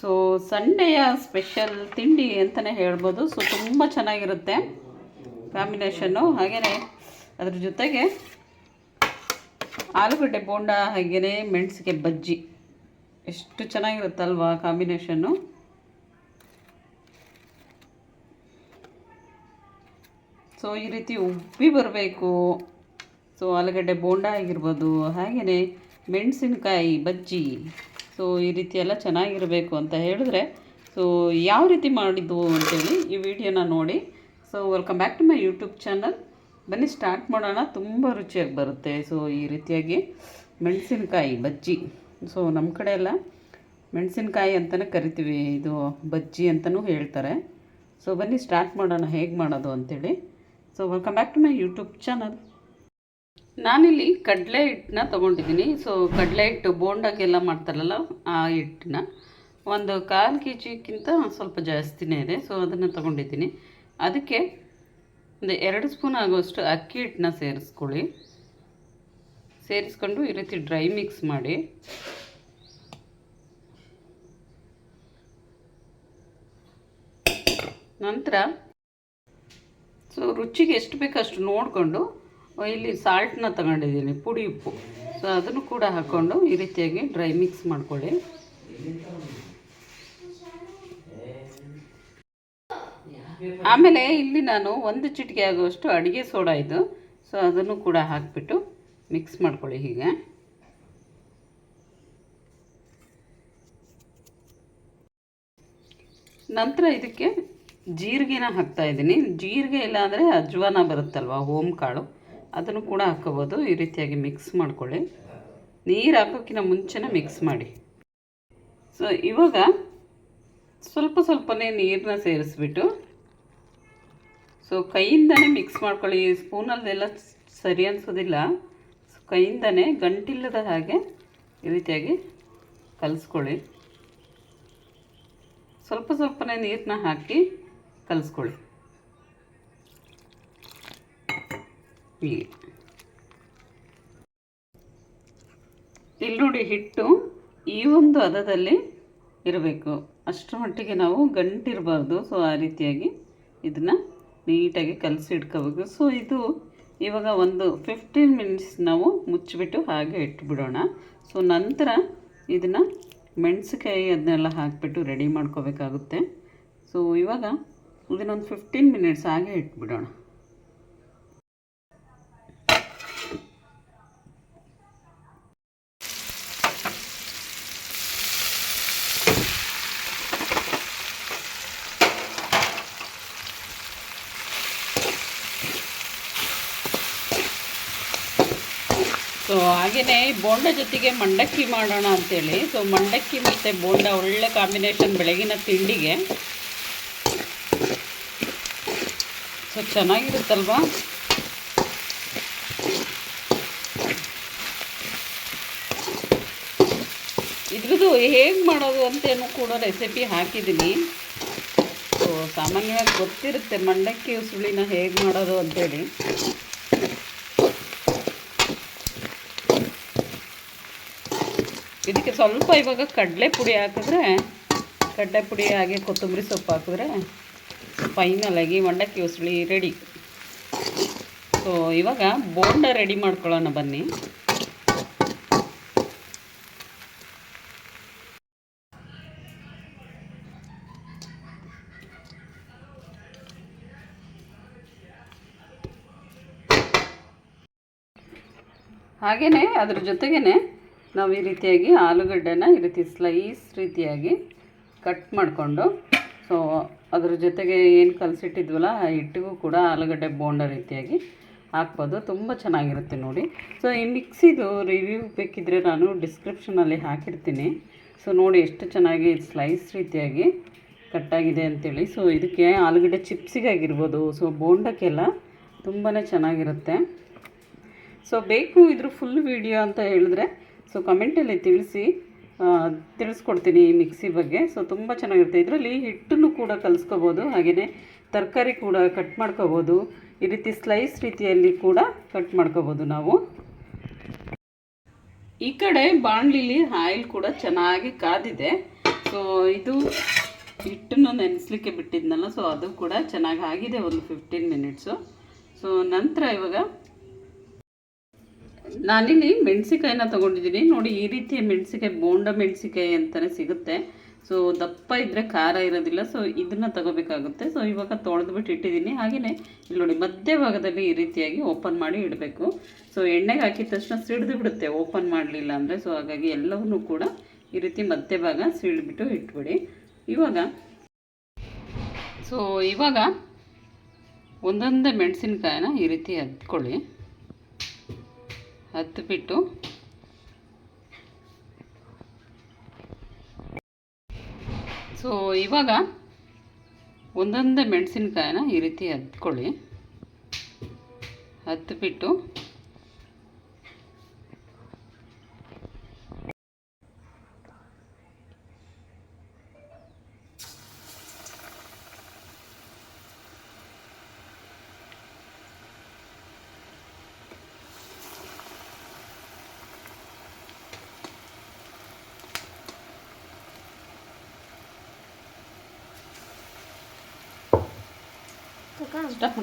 So ಸಂಡೆಯ special ತಿಂಡಿ ಅಂತಲೇ ಹೇಳ್ಬೋದು. ಸೊ ತುಂಬ ಚೆನ್ನಾಗಿರುತ್ತೆ ಕಾಂಬಿನೇಷನ್ನು ಹಾಗೆಯೇ ಅದ್ರ ಜೊತೆಗೆ ಆಲೂಗಡ್ಡೆ ಬೋಂಡ ಹಾಗೆಯೇ ಮೆಣಸಿಗೆ ಬಜ್ಜಿ. ಎಷ್ಟು ಚೆನ್ನಾಗಿರುತ್ತಲ್ವಾ ಕಾಂಬಿನೇಷನ್ನು ಸೊ ಈ ರೀತಿ ಉಬ್ಬಿ ಬರಬೇಕು. ಸೊ ಆಲೂಗಡ್ಡೆ ಬೋಂಡ ಆಗಿರ್ಬೋದು. ಹಾಗೆಯೇ ಮೆಣಸಿನಕಾಯಿ ಬಜ್ಜಿ. ಸೊ, ಈ ರೀತಿ ಎಲ್ಲ ಚೆನ್ನಾಗಿರಬೇಕು ಅಂತ ಹೇಳಿದ್ರೆ, ಸೊ, ಯಾವ ರೀತಿ ಮಾಡಿದ್ದು ಅಂತೇಳಿ ಈ ವಿಡಿಯೋನ ನೋಡಿ. So welcome back to my YouTube channel ಬನ್ನಿ ಸ್ಟಾರ್ಟ್ ಮಾಡೋಣ. ತುಂಬ ರುಚಿಯಾಗಿ ಬರುತ್ತೆ. ಸೊ, ಈ ರೀತಿಯಾಗಿ ಮೆಣಸಿನ್ಕಾಯಿ, ಬಜ್ಜಿ. ಸೊ ನಮ್ಮ ಕಡೆ ಎಲ್ಲ ಮೆಣಸಿನ್ಕಾಯಿ ಅಂತಲೇ ಕರಿತೀವಿ. ಇದು ಬಜ್ಜಿ ಅಂತಲೂ ಹೇಳ್ತಾರೆ. ಸೊ, ಬನ್ನಿ ಸ್ಟಾರ್ಟ್ ಮಾಡೋಣ. ಹೇಗೆ ಮಾಡೋದು ಅಂಥೇಳಿ so welcome back to my YouTube channel ನಾನಿಲ್ಲಿ ಕಡಲೆ ಹಿಟ್ಟನ್ನ ತೊಗೊಂಡಿದ್ದೀನಿ. ಸೊ ಕಡಲೆ ಹಿಟ್ಟು ಬೋಂಡಾಗೆಲ್ಲ ಮಾಡ್ತಾರಲ್ಲ, ಆ ಹಿಟ್ಟನ್ನ ಒಂದು ಕಾಲು ಕೆ ಜಿಗಿಂತ ಸ್ವಲ್ಪ ಜಾಸ್ತಿನೇ ಇದೆ. ಸೊ ಅದನ್ನು ತೊಗೊಂಡಿದ್ದೀನಿ. ಅದಕ್ಕೆ ಒಂದು ಎರಡು ಸ್ಪೂನ್ ಆಗುವಷ್ಟು ಅಕ್ಕಿ ಹಿಟ್ಟನ್ನ ಸೇರಿಸ್ಕೊಳ್ಳಿ. ಸೇರಿಸ್ಕೊಂಡು ಈ ರೀತಿ ಡ್ರೈ ಮಿಕ್ಸ್ ಮಾಡಿ. ನಂತರ, ಸೊ, ರುಚಿಗೆ ಎಷ್ಟು ಬೇಕೋ ಅಷ್ಟು ನೋಡಿಕೊಂಡು ಇಲ್ಲಿ ಸಾಲ್ಟನ್ನ ತಗೊಂಡಿದ್ದೀನಿ, ಪುಡಿ ಉಪ್ಪು. ಸೊ ಅದನ್ನು ಕೂಡ ಹಾಕ್ಕೊಂಡು ಈ ರೀತಿಯಾಗಿ ಡ್ರೈ ಮಿಕ್ಸ್ ಮಾಡ್ಕೊಳ್ಳಿ. ಆಮೇಲೆ ಇಲ್ಲಿ ನಾನು ಒಂದು ಚಿಟಿಕೆ ಆಗುವಷ್ಟು ಅಡುಗೆ ಸೋಡಾ ಇದು. ಸೊ ಅದನ್ನು ಕೂಡ ಹಾಕಿಬಿಟ್ಟು ಮಿಕ್ಸ್ ಮಾಡ್ಕೊಳ್ಳಿ ಹೀಗೆ. ನಂತರ ಇದಕ್ಕೆ ಜೀರಿಗೆನ ಹಾಕ್ತಾ ಇದ್ದೀನಿ. ಜೀರಿಗೆ ಇಲ್ಲಾಂದರೆ ಅಜ್ವಾನ ಬರುತ್ತಲ್ವ ಓಂ ಕಾಳು ಅದನ್ನು ಕೂಡ ಹಾಕ್ಕೋಬೋದು ಈ ರೀತಿಯಾಗಿ ಮಿಕ್ಸ್ ಮಾಡ್ಕೊಳ್ಳಿ. ನೀರು ಹಾಕೋಕ್ಕಿಂತ ಮುಂಚೆನೇ ಮಿಕ್ಸ್ ಮಾಡಿ. ಸೊ ಇವಾಗ ಸ್ವಲ್ಪ ಸ್ವಲ್ಪನೇ ನೀರನ್ನ ಸೇರಿಸ್ಬಿಟ್ಟು ಸೊ ಕೈಯಿಂದನೇ ಮಿಕ್ಸ್ ಮಾಡ್ಕೊಳ್ಳಿ. ಸ್ಪೂನಲ್ಲೆಲ್ಲ ಸರಿ ಅನಿಸೋದಿಲ್ಲ. ಸೊ ಕೈಯಿಂದನೇ ಗಂಟಿಲ್ಲದ ಹಾಗೆ ಈ ರೀತಿಯಾಗಿ ಕಲಿಸ್ಕೊಳ್ಳಿ. ಸ್ವಲ್ಪ ಸ್ವಲ್ಪನೇ ನೀರನ್ನ ಹಾಕಿ ಕಲಿಸ್ಕೊಳ್ಳಿ. ಇಲ್ಲಿ ನೋಡಿ ಹಿಟ್ಟು ಈ ಒಂದು ಹದದಲ್ಲಿ ಇರಬೇಕು. ಅಷ್ಟರ ಮಟ್ಟಿಗೆ ನಾವು ಗಂಟಿರಬಾರ್ದು. ಸೊ ಆ ರೀತಿಯಾಗಿ ಇದನ್ನು ನೀಟಾಗಿ ಕಲಸಿ ಇಟ್ಕೋಬೇಕು. ಸೊ ಇದು ಇವಾಗ ಒಂದು ಫಿಫ್ಟೀನ್ ಮಿನಿಟ್ಸ್ ನಾವು ಮುಚ್ಚಿಬಿಟ್ಟು ಹಾಗೆ ಇಟ್ಬಿಡೋಣ. ಸೊ ನಂತರ ಇದನ್ನು ಮೆಣಸಿಕಾಯಿ ಅದನ್ನೆಲ್ಲ ಹಾಕಿಬಿಟ್ಟು ರೆಡಿ ಮಾಡ್ಕೋಬೇಕಾಗುತ್ತೆ. ಸೊ ಇವಾಗ ಇದನ್ನೊಂದು ಫಿಫ್ಟೀನ್ ಮಿನಿಟ್ಸ್ ಹಾಗೆ ಇಟ್ಬಿಡೋಣ. ಸೊ ಹಾಗೆಯೇ ಬೋಂಡ ಜೊತೆಗೆ ಮಂಡಕ್ಕಿ ಮಾಡೋಣ ಅಂತೇಳಿ. ಸೊ ಮಂಡಕ್ಕಿ ಮತ್ತು ಬೋಂಡ ಒಳ್ಳೆ ಕಾಂಬಿನೇಷನ್ ಬೆಳಗಿನ ತಿಂಡಿಗೆ. ಸೊ ಚೆನ್ನಾಗಿರುತ್ತಲ್ವಾ? ಇದ್ರದ್ದು ಹೇಗೆ ಮಾಡೋದು ಅಂತೇನು ಕೂಡ ರೆಸಿಪಿ ಹಾಕಿದ್ದೀನಿ. ಸೊ ಸಾಮಾನ್ಯವಾಗಿ ಗೊತ್ತಿರುತ್ತೆ ಮಂಡಕ್ಕಿ ಉಸುಳಿನ ಹೇಗೆ ಮಾಡೋದು ಅಂತೇಳಿ. ಇದಕ್ಕೆ ಸ್ವಲ್ಪ ಇವಾಗ ಕಡಲೆ ಪುಡಿ ಹಾಕಿದ್ರೆ, ಕಡಲೆ ಪುಡಿ ಹಾಗೆ ಕೊತ್ತಂಬರಿ ಸೊಪ್ಪು ಹಾಕಿದ್ರೆ ಫೈನಲ್ ಆಗಿ ಮಂಡಕ್ಕಿ ಉಸುಳಿ ರೆಡಿ ಸೊ ಇವಾಗ ಬೋಂಡ ರೆಡಿ ಮಾಡ್ಕೊಳ್ಳೋಣ ಬನ್ನಿ. ಹಾಗೆಯೇ ಅದ್ರ ಜೊತೆಗೇ ನಾವು ಈ ರೀತಿಯಾಗಿ ಆಲೂಗಡ್ಡೆನ ಈ ರೀತಿ ಸ್ಲೈಸ್ ರೀತಿಯಾಗಿ ಕಟ್ ಮಾಡಿಕೊಂಡು ಸೊ ಅದ್ರ ಜೊತೆಗೆ ಏನು ಕಲಸಿಟ್ಟಿದ್ವಲ್ಲ, ಆ ಹಿಟ್ಟಿಗೂ ಕೂಡ ಆಲೂಗಡ್ಡೆ ಬೋಂಡ ರೀತಿಯಾಗಿ ಹಾಕ್ಬೋದು. ತುಂಬ ಚೆನ್ನಾಗಿರುತ್ತೆ ನೋಡಿ. ಸೊ ಈ ಮಿಕ್ಸಿದು ರಿವ್ಯೂ ಬೇಕಿದ್ದರೆ ನಾನು ಡಿಸ್ಕ್ರಿಪ್ಷನಲ್ಲಿ ಹಾಕಿರ್ತೀನಿ. ಸೊ ನೋಡಿ ಎಷ್ಟು ಚೆನ್ನಾಗಿ ಸ್ಲೈಸ್ ರೀತಿಯಾಗಿ ಕಟ್ಟಾಗಿದೆ ಅಂತೇಳಿ. ಸೊ ಇದಕ್ಕೆ ಆಲೂಗಡ್ಡೆ ಚಿಪ್ಸಿಗಾಗಿರ್ಬೋದು. ಸೊ ಬೋಂಡಕ್ಕೆಲ್ಲ ತುಂಬಾ ಚೆನ್ನಾಗಿರುತ್ತೆ. ಸೊ ಬೇಕು ಇದ್ರ ಫುಲ್ ವಿಡಿಯೋ ಅಂತ ಹೇಳಿದ್ರೆ ಸೊ ಕಮೆಂಟಲ್ಲಿ ತಿಳಿಸಿ ತಿಳಿಸ್ಕೊಡ್ತೀನಿ ಈ ಮಿಕ್ಸಿ ಬಗ್ಗೆ. ಸೊ ತುಂಬ ಚೆನ್ನಾಗಿರುತ್ತೆ. ಇದರಲ್ಲಿ ಹಿಟ್ಟನ್ನು ಕೂಡ ಕಲಿಸ್ಕೋಬೋದು ಹಾಗೆಯೇ ತರಕಾರಿ ಕೂಡ ಕಟ್ ಮಾಡ್ಕೋಬೋದು. ಈ ರೀತಿ ಸ್ಲೈಸ್ ರೀತಿಯಲ್ಲಿ ಕೂಡ ಕಟ್ ಮಾಡ್ಕೋಬೋದು ನಾವು. ಈ ಕಡೆ ಬಾಣಲಿಲಿ ಆಯಿಲ್ ಕೂಡ ಚೆನ್ನಾಗಿ ಕಾದಿದೆ. ಸೊ ಇದು ಹಿಟ್ಟನ್ನು ನೆನೆಸ್ಲಿಕ್ಕೆ ಬಿಟ್ಟಿದ್ನಲ್ಲ ಸೊ ಅದು ಕೂಡ ಚೆನ್ನಾಗಿ ಆಗಿದೆ ಒಂದು ಫಿಫ್ಟೀನ್ ಮಿನಿಟ್ಸು ಸೊ ನಂತರ ಇವಾಗ ನಾನಿಲ್ಲಿ ಮೆಣಸಿಕಾಯಿನ ತೊಗೊಂಡಿದ್ದೀನಿ. ನೋಡಿ, ಈ ರೀತಿಯ ಮೆಣಸಿಕಾಯಿ ಬೋಂಡ ಮೆಣಸಿಕಾಯಿ ಅಂತಲೇ ಸಿಗುತ್ತೆ. ಸೊ ದಪ್ಪ ಇದ್ದರೆ ಖಾರ ಇರೋದಿಲ್ಲ. ಸೊ ಇದನ್ನು ತಗೋಬೇಕಾಗುತ್ತೆ. ಸೊ ಇವಾಗ ತೊಳೆದ್ಬಿಟ್ಟು ಇಟ್ಟಿದ್ದೀನಿ. ಹಾಗೆಯೇ ಇಲ್ಲಿ ನೋಡಿ ಮಧ್ಯಭಾಗದಲ್ಲಿ ಈ ರೀತಿಯಾಗಿ ಓಪನ್ ಮಾಡಿ ಇಡಬೇಕು. ಸೊ ಎಣ್ಣೆಗೆ ಹಾಕಿದ ತಕ್ಷಣ ಸಿಡಿದು ಬಿಡುತ್ತೆ. ಓಪನ್ ಮಾಡಲಿಲ್ಲ ಅಂದರೆ. ಸೊ ಹಾಗಾಗಿ ಎಲ್ಲವನ್ನೂ ಕೂಡ ಈ ರೀತಿ ಮಧ್ಯಭಾಗ ಸಿಡಿಬಿಟ್ಟು ಇಟ್ಬಿಡಿ. ಇವಾಗ ಸೊ ಇವಾಗ ಒಂದೊಂದೇ ಮೆಣಸಿನ್ಕಾಯಿನ ಈ ರೀತಿ ಹದ್ಕೊಳ್ಳಿ ಹತ್ಬಿಟ್ಟು. ಸೊ ಇವಾಗ ಒಂದೊಂದೇ ಮೆಣಸಿನ್ಕಾಯಿನ ಈ ರೀತಿ ಹತ್ಕೊಳ್ಳಿ. ಹತ್ಬಿಟ್ಟು ಸ್ಟಫ್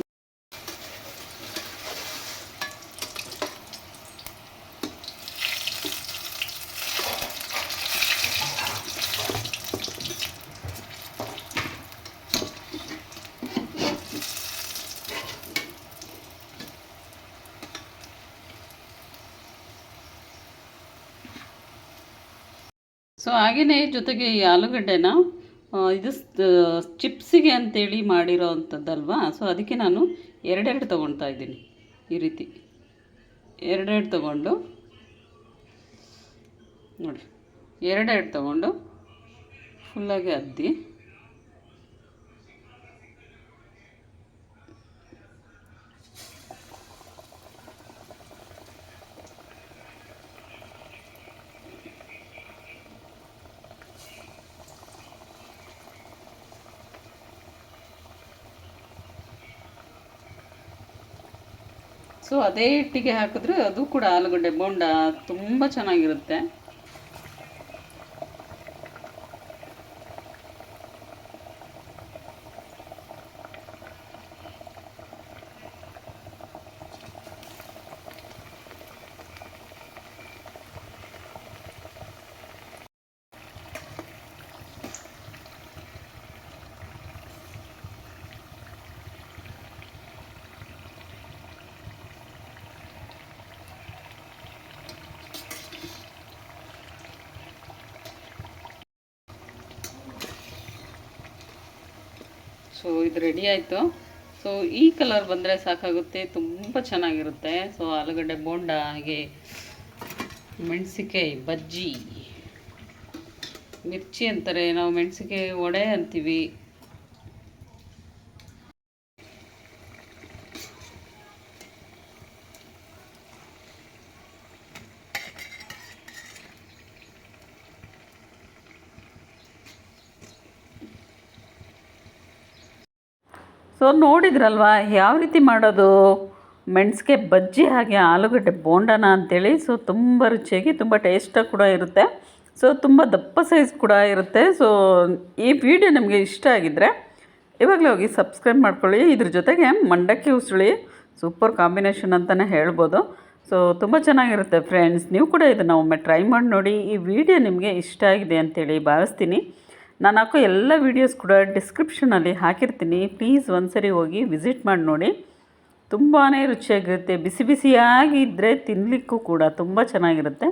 ಸೊ ಹಾಗೆಯೇ ಜೊತೆಗೆ ಈ ಆಲೂಗಡ್ಡೆನ ಆ, ಇದು ಚಿಪ್ಸಿಗೆ ಅಂತೇಳಿ ಮಾಡಿರೋ ಅಂಥದ್ದಲ್ವಾ ಸೊ ಅದಕ್ಕೆ ನಾನು ಎರಡೆರಡು ತೊಗೊಳ್ತಾ ಇದ್ದೀನಿ ಈ ರೀತಿ. ಎರಡೆರಡು ತೊಗೊಂಡು, ನೋಡಿ, ಎರಡೆರಡು ತೊಗೊಂಡು ಫುಲ್ಲಾಗಿ ಅದ್ದಿ. ಸೊ ಅದೇ ಹಿಟ್ಟಿಗೆ ಹಾಕಿದ್ರೆ ಅದು ಕೂಡ ಆಲೂಗಡ್ಡೆ ಬೋಂಡ ತುಂಬ ಚೆನ್ನಾಗಿರುತ್ತೆ. ಸೊ ಇದು ರೆಡಿ ಆಯಿತು. ಸೊ ಈ ಕಲರ್ ಬಂದರೆ ಸಾಕಾಗುತ್ತೆ, ತುಂಬ ಚೆನ್ನಾಗಿರುತ್ತೆ. ಸೊ ಆಲೂಗಡ್ಡೆ, ಬೋಂಡ, ಹಾಗೆ ಮೆಣಸಿಕಾಯಿ ಬಜ್ಜಿ, ಮಿರ್ಚಿ ಅಂತಾರೆ. ನಾವು ಮೆಣಸಿಕಾಯಿ ವಡೆ ಅಂತೀವಿ. ಸೊ ನೋಡಿದ್ರಲ್ವಾ? ಯಾವ ರೀತಿ ಮಾಡೋದು? ಮೆಣಸಿಗೆ ಬಜ್ಜಿ ಹಾಗೆ ಆಲೂಗಡ್ಡೆ ಬೋಂಡನ ಅಂತೇಳಿ. ಸೊ ತುಂಬ ರುಚಿಯಾಗಿ, ತುಂಬ ಟೇಸ್ಟಾಗಿ ಕೂಡ ಇರುತ್ತೆ. ಸೊ ತುಂಬ ದಪ್ಪ ಸೈಜ್ ಕೂಡ ಇರುತ್ತೆ. ಸೊ ಈ ವಿಡಿಯೋ ನಿಮಗೆ ಇಷ್ಟ ಆಗಿದ್ದರೆ ಇವಾಗಲೇ ಹೋಗಿ ಸಬ್ಸ್ಕ್ರೈಬ್ ಮಾಡ್ಕೊಳ್ಳಿ. ಇದ್ರ ಜೊತೆಗೆ ಮಂಡಕ್ಕಿ ಉಸುಳಿ ಸೂಪರ್ ಕಾಂಬಿನೇಷನ್ ಅಂತಲೇ ಹೇಳ್ಬೋದು. ಸೊ ತುಂಬ ಚೆನ್ನಾಗಿರುತ್ತೆ ಫ್ರೆಂಡ್ಸ್. ನೀವು ಕೂಡ ಇದನ್ನು ಒಮ್ಮೆ ಟ್ರೈ ಮಾಡಿ ನೋಡಿ. ಈ ವಿಡಿಯೋ ನಿಮಗೆ ಇಷ್ಟ ಆಗಿದೆ ಅಂತೇಳಿ ಭಾವಿಸ್ತೀನಿ. ನಾನು ಹಾಕೋ ಎಲ್ಲ ವೀಡಿಯೋಸ್ ಕೂಡ ಡಿಸ್ಕ್ರಿಪ್ಷನಲ್ಲಿ ಹಾಕಿರ್ತೀನಿ. ಪ್ಲೀಸ್ ಒಂದ್ಸರಿ ಹೋಗಿ ವಿಸಿಟ್ ಮಾಡಿ ನೋಡಿ. ತುಂಬಾ ರುಚಿಯಾಗಿರುತ್ತೆ. ಬಿಸಿ ಬಿಸಿಯಾಗಿ ಇದ್ದರೆ ತಿನ್ನಲಿಕ್ಕೂ ಕೂಡ ತುಂಬ ಚೆನ್ನಾಗಿರುತ್ತೆ.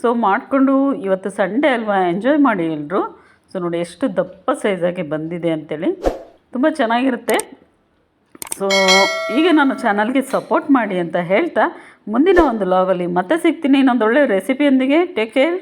ಸೊ ಮಾಡಿಕೊಂಡು ಇವತ್ತು ಸಂಡೇ ಅಲ್ವಾ ಎಂಜಾಯ್ ಮಾಡಿ ಎಲ್ಲರೂ ಸೊ ನೋಡಿ ಎಷ್ಟು ದಪ್ಪ ಸೈಜಾಗಿ ಬಂದಿದೆ ಅಂತೇಳಿ. ತುಂಬ ಚೆನ್ನಾಗಿರುತ್ತೆ. ಸೊ ಈಗ ನಾನು ಚಾನಲ್ಗೆ ಸಪೋರ್ಟ್ ಮಾಡಿ ಅಂತ ಹೇಳ್ತಾ ಮುಂದಿನ ಒಂದು ಲಾಗಲ್ಲಿ ಮತ್ತೆ ಸಿಗ್ತೀನಿ. ಇನ್ನೊಂದು ಒಳ್ಳೆಯ ರೆಸಿಪಿಯೊಂದಿಗೆ ಟೇಕ್ ಕೇರ್